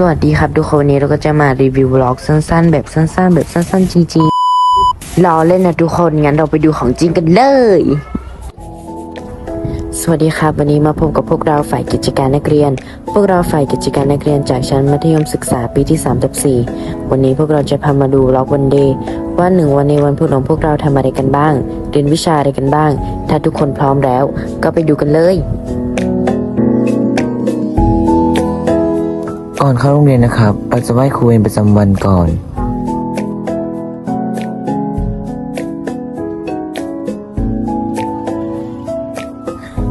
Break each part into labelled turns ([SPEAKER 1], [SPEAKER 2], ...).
[SPEAKER 1] สวัสดีครับทุกคนวันนี้เราก็จะมารีวิววล็อกสั้นๆ แบบสั้น ๆ แบบสั้น ๆ จริงๆรอเล่นนะทุกคนงั้นเราไปดูของจริงกันเลย สวัสดีครับ วันนี้มาพบกับพวกเราฝ่ายกิจการนักเรียน พวกเราฝ่ายกิจการนักเรียนจากชั้นมัธยมศึกษาปีที่3ทับ4วันนี้พวกเราจะพามาดูล็อกวันเดย์ว่าหนึ่งวันในวันพุธของพวกเราทำอะไรกันบ้าง เรียนวิชาอะไรกันบ้าง ถ้าทุกคนพร้อมแล้ว ก็ไปดูกันเลย
[SPEAKER 2] ก่อนเข้าโรงเรียนนะครับเราจะไหว้ครูเวรประจำวันก่อน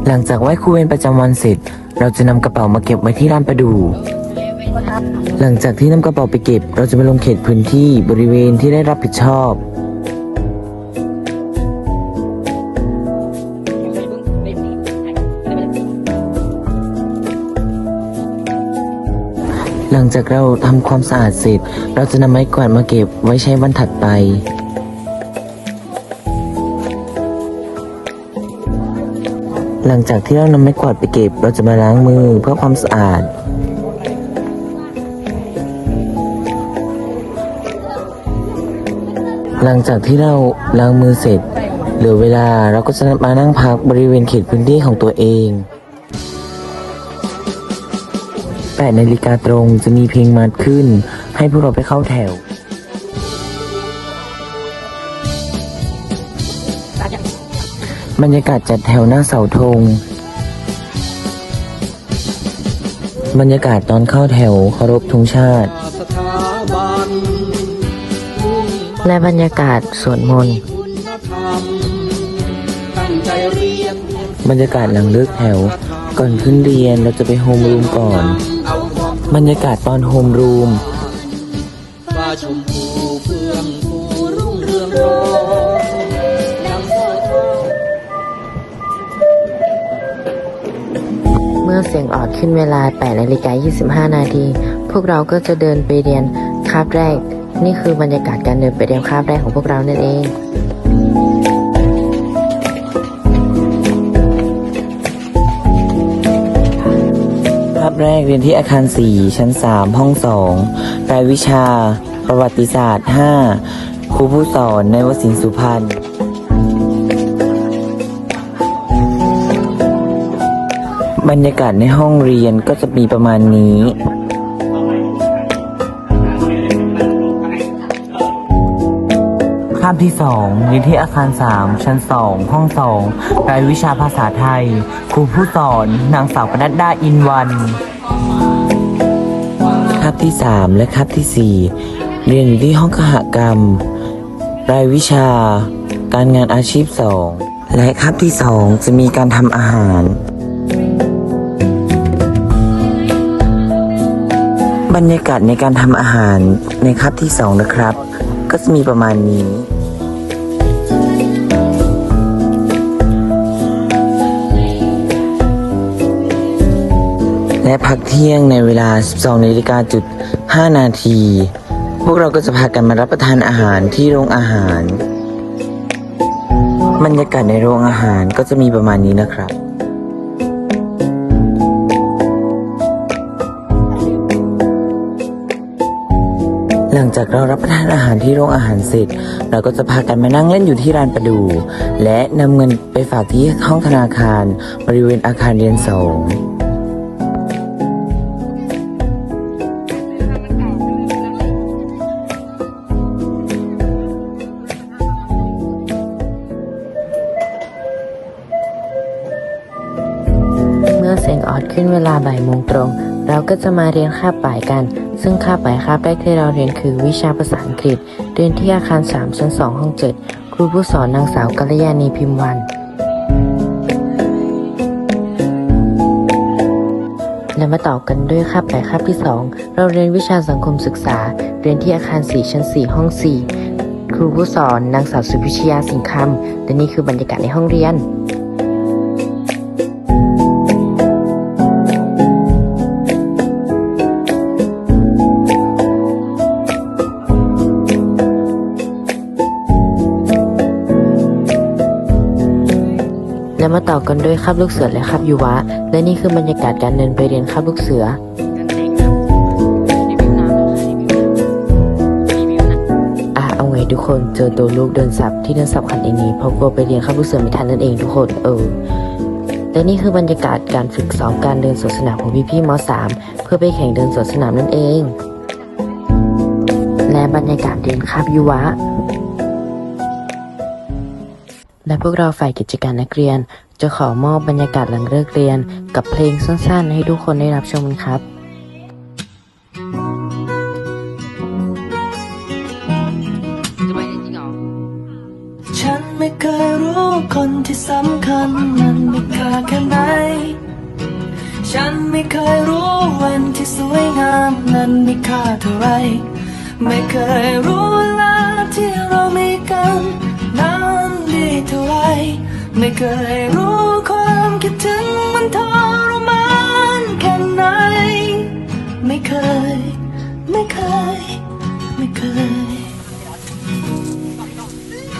[SPEAKER 2] หลังจากไหว้ครูเวรประจำวันเสร็จ เราจะนำกระเป๋ามาเก็บไว้ที่ร้านประดู หลังจากที่นำกระเป๋าไปเก็บ เราจะไปลงเขตพื้นที่บริเวณที่ได้รับผิดชอบ ลังจากเราทำความสะอาดเสร็จ เราจะนำไม้กวาดมาเก็บไว้ใช้วันถัดไป หลังจากที่เรานำไม้กวาดไปเก็บ เราจะมาล้างมือเพื่อความสะอาดหลังจากที่เราล้างมือเสร็จเหลือเวลาเราก็จะมานั่งพักบริเวณเขตพื้นที่ของตัวเอง 8นาฬิกาตรงจะมีเพลงมาขึ้น ให้พวกเราไปเข้าแถว บรรยากาศจัดแถวหน้าเสาธง บรรยากาศตอนเข้าแถวเคารพธงชาติ
[SPEAKER 3] สถาบัน
[SPEAKER 1] และบรรยากาศสวดมนต์
[SPEAKER 3] คุณธรรมตั้งใจเรียน
[SPEAKER 2] บรรยากาศหลังเลิกแถว ก่อนขึ้นเรียนเราจะไปโฮมรูมก่อน บรรยากาศตอนโฮมรูม
[SPEAKER 3] ฟ้าชมพูเฟื่องฟูรุ่งเรืองรองดังสายท
[SPEAKER 1] เมื่อเสียงออดขึ้นเวลา8นาฬิกา25 นาที พวกเราก็จะเดินไปเรียนคาบแรก นี่คือบรรยากาศการเดินไปเรียนคาบแรกของพวกเรานั่นเอง
[SPEAKER 2] แรกเรียนที่อาคาร 4 ชั้น 3 ห้อง 2 รายวิชา ประวัติศาสตร์ 5 ครูผู้สอนในวสินสุพรรณบรรยากาศในห้องเรียนก็จะมีประมาณนี้ ที่2เรียนที่อาคาร3ชั้น2ห้อง2รายวิชาภาษาไทย ครูผู้สอน นางสาวปนัดดาอินวัน คาบที่3และคาบที่4เรียนอยู่ที่ห้องคหกรรม รายวิชา การงานอาชีพ2และคาบที่2จะมีการทำอาหารบรรยากาศในการทำอาหารในคาบที่ 2 นะครับ ก็จะมีประมาณนี้ และพักเที่ยงในเวลา 12นาฬิกาจุด5นาที พวกเราก็จะพากันมารับประทานอาหารที่โรงอาหาร บรรยากาศในโรงอาหารก็จะมีประมาณนี้นะครับหลังจากเรารับประทานอาหารที่โรงอาหารเสร็จ เราก็จะพากันมานั่งเล่นอยู่ที่ร้านประดู และนำเงินไปฝากที่ห้องธนาคาร บริเวณอาคารเรียนสอง
[SPEAKER 1] สิ้นเวลาบ่ายโมงตรง เราก็จะมาเรียนคาบบ่ายกัน ซึ่งคาบบ่ายคาบแรกที่เราเรียนคือวิชาภาษาอังกฤษ เรียนที่อาคาร 3 ชั้น 2 ห้อง 7 ครูผู้สอนนางสาวกัลยาณีพิมพ์วัน และมาต่อกันด้วยคาบบ่ายคาบที่ 2 เราเรียนวิชาสังคมศึกษา เรียนที่อาคาร 4 ชั้น 4 ห้อง 4 ครูผู้สอนนางสาวสุพิชยาสิงห์คำและนี่คือบรรยากาศในห้องเรียน และมาต่อกันด้วยคาบลูกเสือและคาบยูวะ และนี่คือบรรยากาศการเดินไปเรียนคาบลูกเสือเอาไงทุกคนเจอตัวลูกเดินสับที่เดินสับขันเองนี้เพราะกลัวไปเรียนคาบลูกเสือไม่ทันนั่นเองทุกคนเออและนี่คือบรรยากาศการฝึกซ้อมการเดินสวนสนามของพี่พี่มสามเพื่อไปแข่งเดินสวนสนามนั่นเอง และบรรยากาศเดินคาบยุวะ และพวกเราฝ่ายกิจการนักเรียน จะขอมอบบรรยากาศหลังเลิกเรียน กับเพลงสั้นๆ ให้ทุกคนได้รับชมกันครับ
[SPEAKER 4] ฉันไม่เคยรู้คนที่สำคัญมันมีค่าแค่ไหน ฉันไม่เคยรู้วันที่สวยงามนั้นมีค่าเท่าไร ไม่เคยรู้เวลาที่เรามีกันนั้นดีเท่า ไม่เคยรู้ความคิดถึงมันทรมานแค่ไหน ไม่เคย ไม่เคย ไม่เคย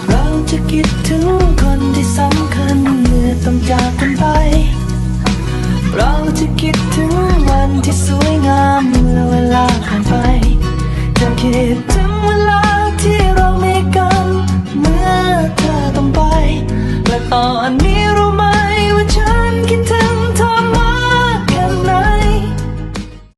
[SPEAKER 4] เราจะคิดถึงคนที่สำคัญเมื่อต้องจากกันไป เราจะคิดถึงวันที่สวยงามเมื่อเวลาผ่านไป